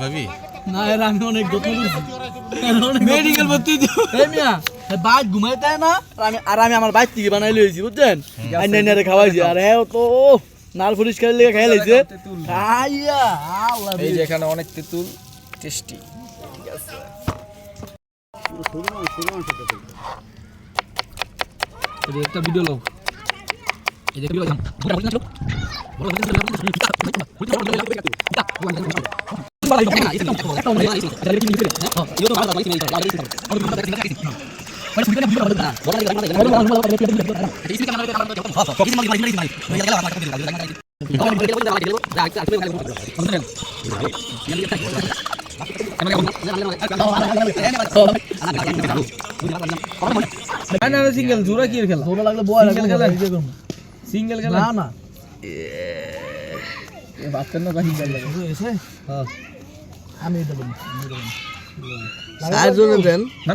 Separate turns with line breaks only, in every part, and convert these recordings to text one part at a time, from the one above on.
পাবি
না এর আমি অনেক যত্ন করছি মেডিকেল ভর্তি এই মিয়া বাইক ঘুমাইতে না আমি আর আমি আমার বাইক থেকে বানাই লইছি বুঝছেন
আইনে আইনে খাওয়াইছি আর
হ্যাঁ তো নাল পরিষ্কার লেগে খাই লাইছে খাইয়া এই যে
এখানে অনেক তেঁতুল টেস্টি একটা ভিডিও লাও
এই যে ভিডিও
সিঙ্গেল জোড়া কি খেলা
ছোট লাগলে বয় খেলা?
সিঙ্গেল খেলা না।
না
বাচ্চার না সিঙ্গেল লাগে।
হ্যাঁ। আমি এটা বলি চার জনে দেন
না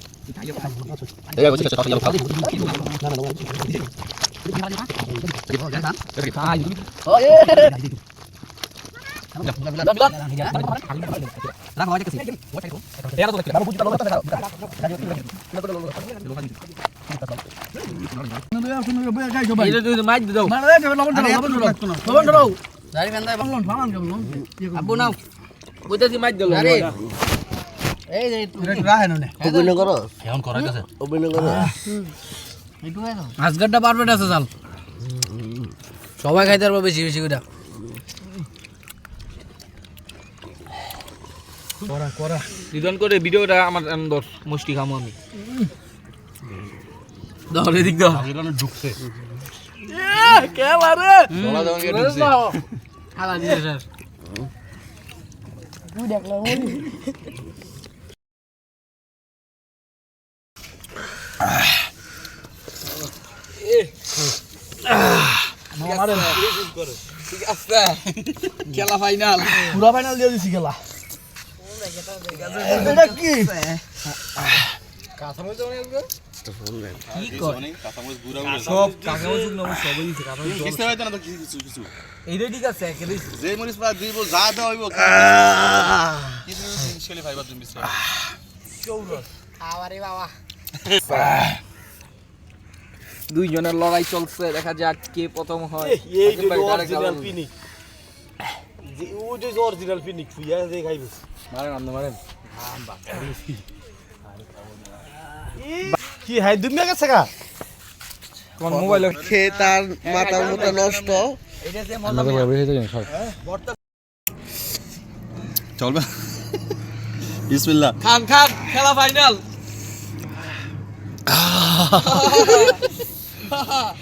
để đây có chút cho tao tao
Dari kan tadi
bang lon, bang lon jam lon. Abu nau,
udah si maj dulu. Dari.
নাও বুঝতেছি
মাইক দাও
অভিনয় করো
এখন
করার কাছে
অভিনয়
করো
আজগারটা পারফেক্ট আছে চাল। সবাই খাইতে পারব বেশি বেশি করে।
রিটার্ন করে। ভিডিওটা আমার দশ মুষ্টি খামো আমি। দশ এদিক দাও।
ঢুকছে।
খালা দিয়ে স্যার
খেলা ফাইনাল
পুরা ফাইনাল দিয়ে দিছি খেলা
এটা কি
কি কর সব
কাকা দুইজনের লড়াই চলছে দেখা যাক কে প্রথম হয়। এই আকিব অরিজিনাল আলাদা।
যে ও যে অরিজিনাল ফিনিক ফুইয়া দে খাইবে
মারেন আপনি মারেন।
কি হাই দুমিয়া গেছে কা
তোমার মোবাইল খেয়ে
তার
মাথা মুথা নষ্ট।
চলবে। বিসমিল্লাহ।
খান খান খেলা ফাইনাল 啊，哈哈。